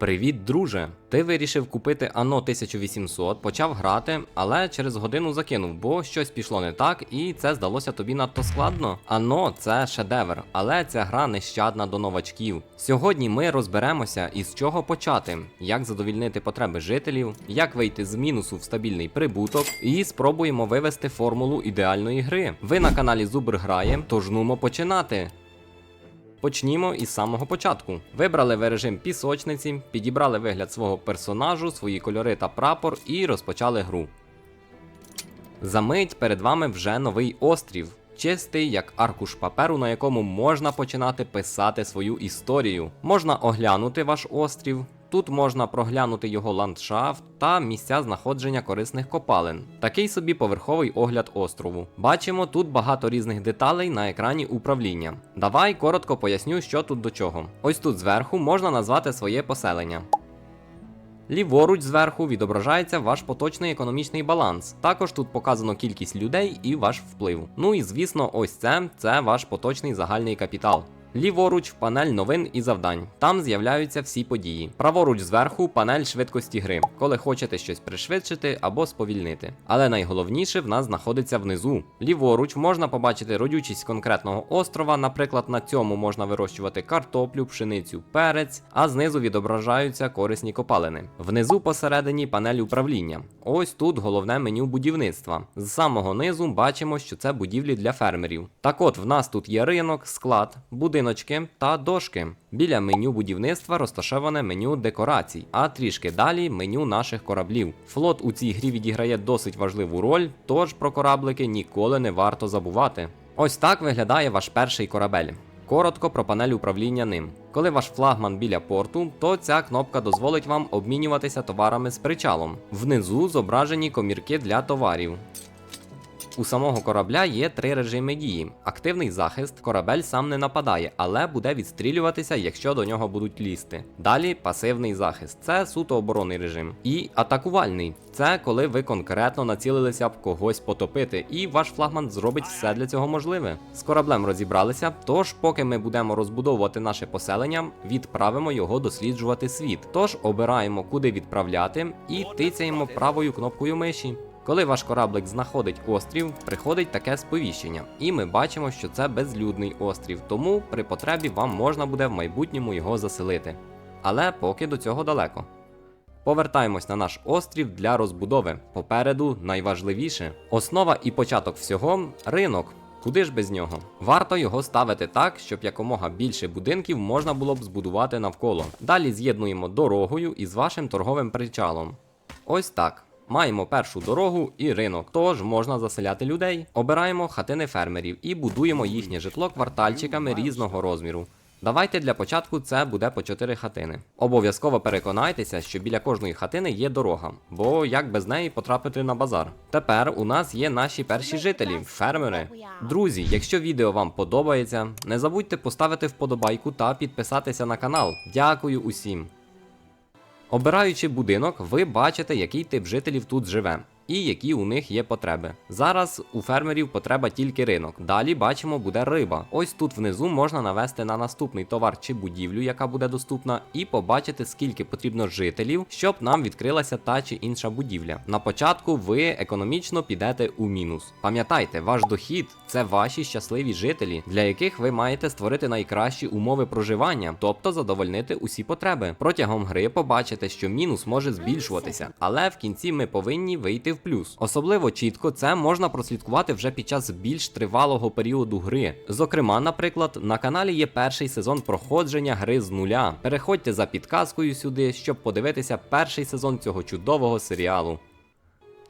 Привіт, друже! Ти вирішив купити Ано 1800, почав грати, але через годину закинув, бо щось пішло не так, і це здалося тобі надто складно. Ано це шедевр, але ця гра нещадна до новачків. Сьогодні ми розберемося, із чого почати, як задовільнити потреби жителів, як вийти з мінусу в стабільний прибуток, і спробуємо вивести формулу ідеальної гри. Ви на каналі Зубр грає, тож нумо починати. Почнімо із самого початку. Вибрали ви режим пісочниці, підібрали вигляд свого персонажу, свої кольори та прапор і розпочали гру. Замить перед вами вже новий острів, чистий як аркуш паперу, на якому можна починати писати свою історію. Можна оглянути ваш острів. Тут можна проглянути його ландшафт та місця знаходження корисних копалин. Такий собі поверховий огляд острову. Бачимо тут багато різних деталей на екрані управління. Давай коротко поясню, що тут до чого. Ось тут зверху можна назвати своє поселення. Ліворуч зверху відображається ваш поточний економічний баланс. Також тут показано кількість людей і ваш вплив. Ну і звісно, ось це це ваш поточний загальний капітал. Ліворуч панель новин і завдань. Там з'являються всі події. Праворуч зверху панель швидкості гри, коли хочете щось пришвидшити або сповільнити. Але найголовніше в нас знаходиться внизу. Ліворуч можна побачити родючість конкретного острова. Наприклад, на цьому можна вирощувати картоплю, пшеницю, перець, а знизу відображаються корисні копалини. Внизу посередині панель управління. Ось тут головне меню будівництва. З самого низу бачимо, що це будівлі для фермерів. Так от в нас тут є ринок, склад, будиночки та дошки. Біля меню будівництва розташоване меню декорацій, а трішки далі меню наших кораблів. Флот у цій грі відіграє досить важливу роль, тож про кораблики ніколи не варто забувати. Ось так виглядає ваш перший корабель. Коротко про панель управління ним. Коли ваш флагман біля порту, то ця кнопка дозволить вам обмінюватися товарами з причалом. Внизу зображені комірки для товарів. У самого корабля є три режими дії: активний захист, корабель сам не нападає, але буде відстрілюватися, якщо до нього будуть лізти. Далі пасивний захист це суто оборонний режим. І атакувальний це коли ви конкретно націлилися б когось потопити, і ваш флагман зробить все для цього можливе. З кораблем розібралися, тож, поки ми будемо розбудовувати наше поселення, відправимо його досліджувати світ. Тож обираємо, куди відправляти, і тицяємо правою кнопкою миші. Коли ваш кораблик знаходить острів, приходить таке сповіщення, і ми бачимо, що це безлюдний острів, тому при потребі вам можна буде в майбутньому його заселити. Але поки до цього далеко. Повертаємось на наш острів для розбудови. Попереду найважливіше. Основа і початок всього ринок. Куди ж без нього? Варто його ставити так, щоб якомога більше будинків можна було б збудувати навколо. Далі з'єднуємо дорогою із вашим торговим причалом. Ось так. Маємо першу дорогу і ринок, тож можна заселяти людей. Обираємо хатини фермерів і будуємо їхнє житло квартальчиками різного розміру. Давайте для початку це буде по 4 хатини. Обов'язково переконайтеся, що біля кожної хатини є дорога, бо як без неї потрапити на базар. Тепер у нас є наші перші жителі, фермери. Друзі, якщо відео вам подобається, не забудьте поставити вподобайку та підписатися на канал. Дякую усім. Обираючи будинок, ви бачите, який тип жителів тут живе. І які у них є потреби. Зараз у фермерів потреба тільки ринок. Далі бачимо, буде риба. Ось тут внизу можна навести на наступний товар чи будівлю, яка буде доступна, і побачити, скільки потрібно жителів, щоб нам відкрилася та чи інша будівля. На початку ви економічно підете у мінус. Пам'ятайте, ваш дохід це ваші щасливі жителі, для яких ви маєте створити найкращі умови проживання, тобто задовольнити усі потреби. Протягом гри побачите, що мінус може збільшуватися, але в кінці ми повинні вийти в плюс. Особливо чітко це можна прослідкувати вже під час більш тривалого періоду гри. Зокрема, наприклад, на каналі є перший сезон проходження гри з нуля. Переходьте за підказкою сюди, щоб подивитися перший сезон цього чудового серіалу.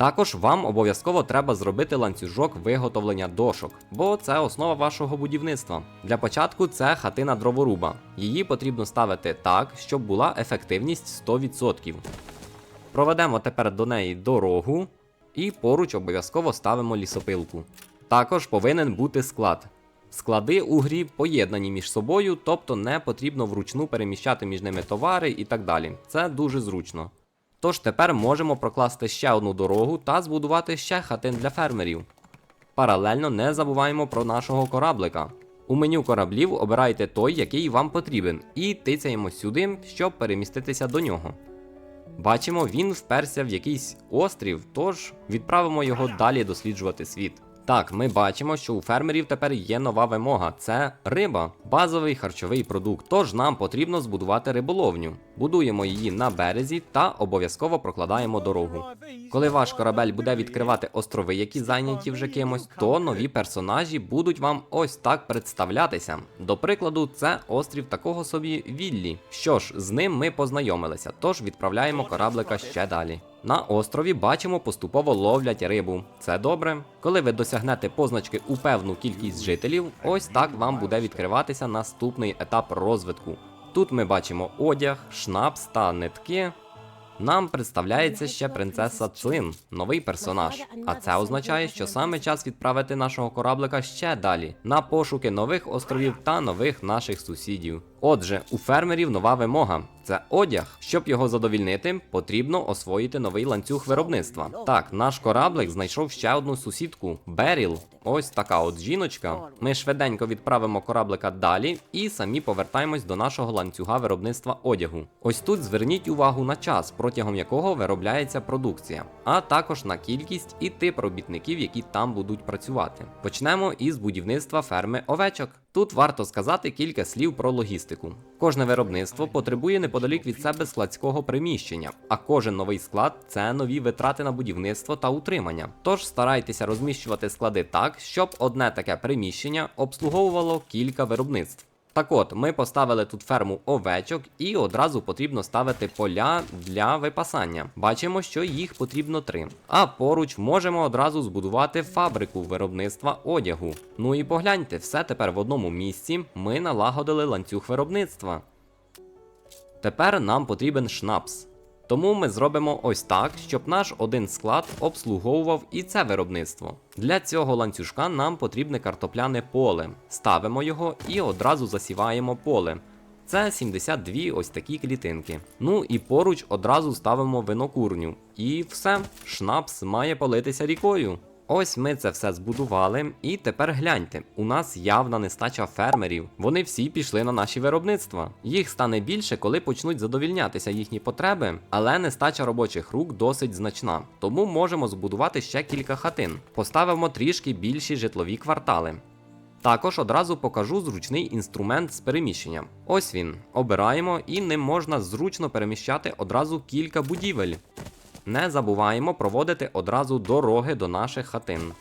Також вам обов'язково треба зробити ланцюжок виготовлення дошок, бо це основа вашого будівництва. Для початку це хатина дроворуба. Її потрібно ставити так, щоб була ефективність 100%. Проведемо тепер до неї дорогу і поруч обов'язково ставимо лісопилку. Також повинен бути склад. Склади у грі поєднані між собою, тобто не потрібно вручну переміщати між ними товари і так далі. Це дуже зручно. Тож тепер можемо прокласти ще одну дорогу та збудувати ще хатин для фермерів. Паралельно не забуваємо про нашого кораблика. У меню кораблів обирайте той, який вам потрібен, і тицяємо сюди, щоб переміститися до нього. Бачимо, він вперся в якийсь острів, тож відправимо його далі досліджувати світ. Так, ми бачимо, що у фермерів тепер є нова вимога: це риба, базовий харчовий продукт. Тож нам потрібно збудувати риболовню. Будуємо її на березі та обов'язково прокладаємо дорогу. Коли ваш корабель буде відкривати острови, які зайняті вже кимось, то нові персонажі будуть вам ось так представлятися. До прикладу, це острів такого собі Віллі. Що ж, з ним ми познайомилися, тож відправляємо кораблика ще далі. На острові бачимо, поступово ловлять рибу. Це добре. Коли ви досягнете позначки у певну кількість жителів, ось так вам буде відкриватися наступний етап розвитку. Тут ми бачимо одяг, шнапс та нитки. Нам представляється ще принцеса Цин, новий персонаж. А це означає, що саме час відправити нашого кораблика ще далі на пошуки нових островів та нових наших сусідів. Отже, у фермерів нова вимога це одяг. Щоб його задовільнити, потрібно освоїти новий ланцюг виробництва. Так, наш кораблик знайшов ще одну сусідку Беріл. Ось така от жіночка. Ми швиденько відправимо кораблика далі і самі повертаємось до нашого ланцюга виробництва одягу. Ось тут зверніть увагу на час, протягом якого виробляється продукція, а також на кількість і тип робітників, які там будуть працювати. Почнемо із будівництва ферми овечок. Тут варто сказати кілька слів про логістику. Кожне виробництво потребує неподалік від себе складського приміщення, а кожен новий склад це нові витрати на будівництво та утримання. Тож старайтеся розміщувати склади так, щоб одне таке приміщення обслуговувало кілька виробництв. Так от, ми поставили тут ферму овечок і одразу потрібно ставити поля для випасання. Бачимо, що їх потрібно три. А поруч можемо одразу збудувати фабрику виробництва одягу. Ну і погляньте, все тепер в одному місці ми налагодили ланцюг виробництва. Тепер нам потрібен шнапс. Тому ми зробимо ось так, щоб наш один склад обслуговував і це виробництво. Для цього ланцюжка нам потрібне картопляне поле. Ставимо його і одразу засіваємо поле. Це 72 ось такі клітинки. Ну і поруч одразу ставимо винокурню. І все, шнапс має политися рікою. Ось ми це все збудували, і тепер гляньте, у нас явна нестача фермерів. Вони всі пішли на наші виробництва. Їх стане більше, коли почнуть задовільнятися їхні потреби, але нестача робочих рук досить значна. Тому можемо збудувати ще кілька хатин. Поставимо трішки більші житлові квартали. Також одразу покажу зручний інструмент з переміщенням. Ось він. Обираємо і ним можна зручно переміщати одразу кілька будівель. Не забуваємо проводити одразу дороги до наших хатин.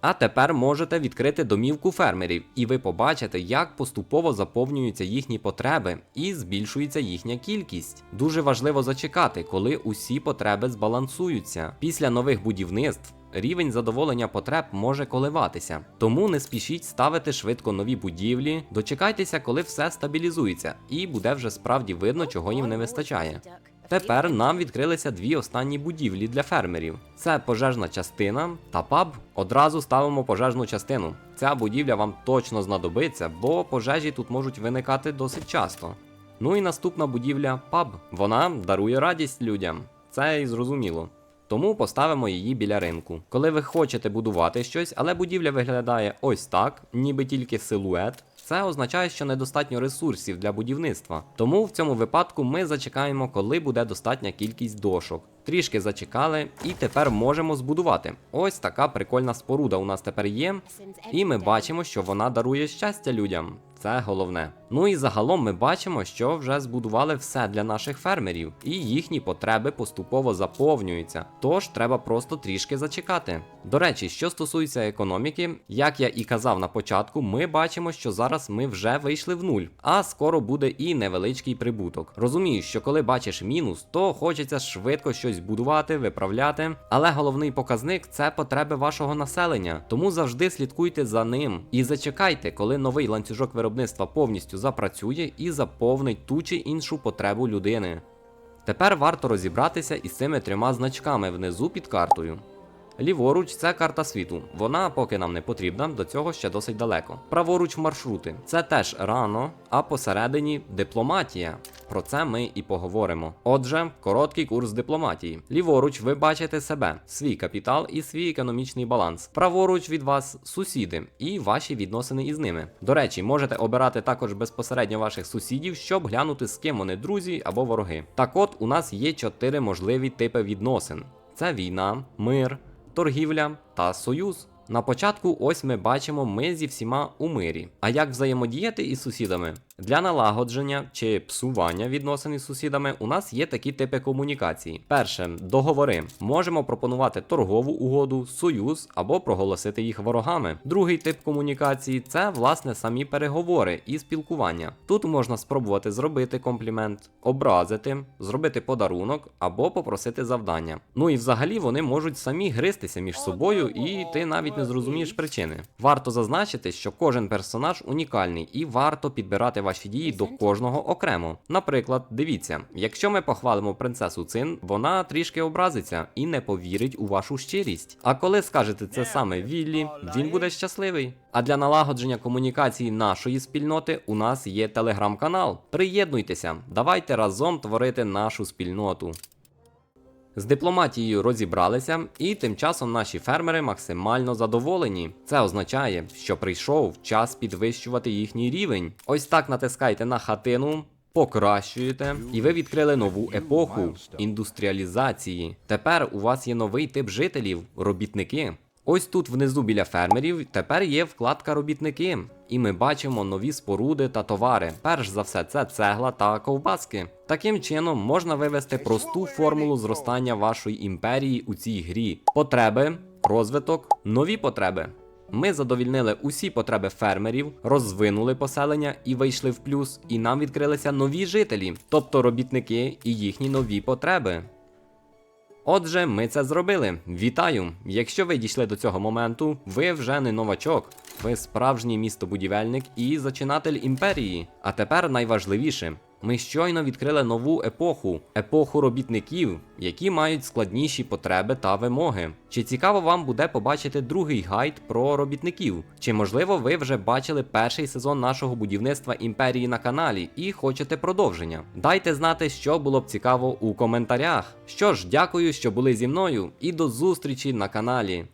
А тепер можете відкрити домівку фермерів, і ви побачите, як поступово заповнюються їхні потреби і збільшується їхня кількість. Дуже важливо зачекати, коли усі потреби збалансуються. Після нових будівництв рівень задоволення потреб може коливатися. Тому не спішіть ставити швидко нові будівлі, дочекайтеся, коли все стабілізується, і буде вже справді видно, чого їм не вистачає. Тепер нам відкрилися дві останні будівлі для фермерів: це пожежна частина та паб. Одразу ставимо пожежну частину. Ця будівля вам точно знадобиться, бо пожежі тут можуть виникати досить часто. Ну і наступна будівля паб. Вона дарує радість людям. Це і зрозуміло. Тому поставимо її біля ринку. Коли ви хочете будувати щось, але будівля виглядає ось так, ніби тільки силует. Це означає, що недостатньо ресурсів для будівництва. Тому в цьому випадку ми зачекаємо, коли буде достатня кількість дошок. Трішки зачекали, і тепер можемо збудувати. Ось така прикольна споруда у нас тепер є. І ми бачимо, що вона дарує щастя людям. Це головне. Ну і загалом ми бачимо, що вже збудували все для наших фермерів, і їхні потреби поступово заповнюються. Тож треба просто трішки зачекати. До речі, що стосується економіки, як я і казав на початку, ми бачимо, що зараз ми вже вийшли в нуль, а скоро буде і невеличкий прибуток. Розумію, що коли бачиш мінус, то хочеться швидко щось будувати, виправляти. Але головний показник це потреби вашого населення. Тому завжди слідкуйте за ним і зачекайте, коли новий ланцюжок виробництва повністю запрацює і заповнить ту чи іншу потребу людини. Тепер варто розібратися із цими трьома значками внизу під картою. Ліворуч це карта світу. Вона поки нам не потрібна, до цього ще досить далеко. Праворуч маршрути. Це теж рано, а посередині дипломатія. Про це ми і поговоримо. Отже, короткий курс дипломатії. Ліворуч ви бачите себе, свій капітал і свій економічний баланс. Праворуч від вас сусіди і ваші відносини із ними. До речі, можете обирати також безпосередньо ваших сусідів, щоб глянути з ким вони друзі або вороги. Так от у нас є чотири можливі типи відносин: це війна, мир, торгівля та союз. На початку ось ми бачимо, ми зі всіма у мирі. А як взаємодіяти із сусідами? Для налагодження чи псування відносин із сусідами у нас є такі типи комунікації. Перше договори. Можемо пропонувати торгову угоду, союз або проголосити їх ворогами. Другий тип комунікації це власне самі переговори і спілкування. Тут можна спробувати зробити комплімент, образити, зробити подарунок або попросити завдання. Ну і взагалі вони можуть самі гристися між собою, і ти навіть не зрозумієш причини. Варто зазначити, що кожен персонаж унікальний і варто підбирати ваші дії до кожного окремо. Наприклад, дивіться, якщо ми похвалимо принцесу Цин, вона трішки образиться і не повірить у вашу щирість. А коли скажете це саме Віллі, він буде щасливий. А для налагодження комунікації нашої спільноти у нас є телеграм-канал. Приєднуйтеся, давайте разом творити нашу спільноту. З дипломатією розібралися, і тим часом наші фермери максимально задоволені. Це означає, що прийшов час підвищувати їхній рівень. Ось так натискайте на хатину. Покращуєте, і ви відкрили нову епоху індустріалізації. Тепер у вас є новий тип жителів робітники. Ось тут внизу біля фермерів тепер є вкладка робітники, і ми бачимо нові споруди та товари. Перш за все, це цегла та ковбаски. Таким чином можна вивести просту формулу зростання вашої імперії у цій грі: потреби, розвиток, нові потреби. Ми задовільнили усі потреби фермерів, розвинули поселення і вийшли в плюс, і нам відкрилися нові жителі, тобто робітники і їхні нові потреби. Отже, ми це зробили. Вітаю! Якщо ви дійшли до цього моменту, ви вже не новачок. Ви справжній містобудівельник і зачинатель імперії. А тепер найважливіше. Ми щойно відкрили нову епоху епоху робітників, які мають складніші потреби та вимоги. Чи цікаво вам буде побачити другий гайд про робітників? Чи можливо ви вже бачили перший сезон нашого будівництва імперії на каналі і хочете продовження? Дайте знати, що було б цікаво у коментарях. Що ж, дякую, що були зі мною, і до зустрічі на каналі.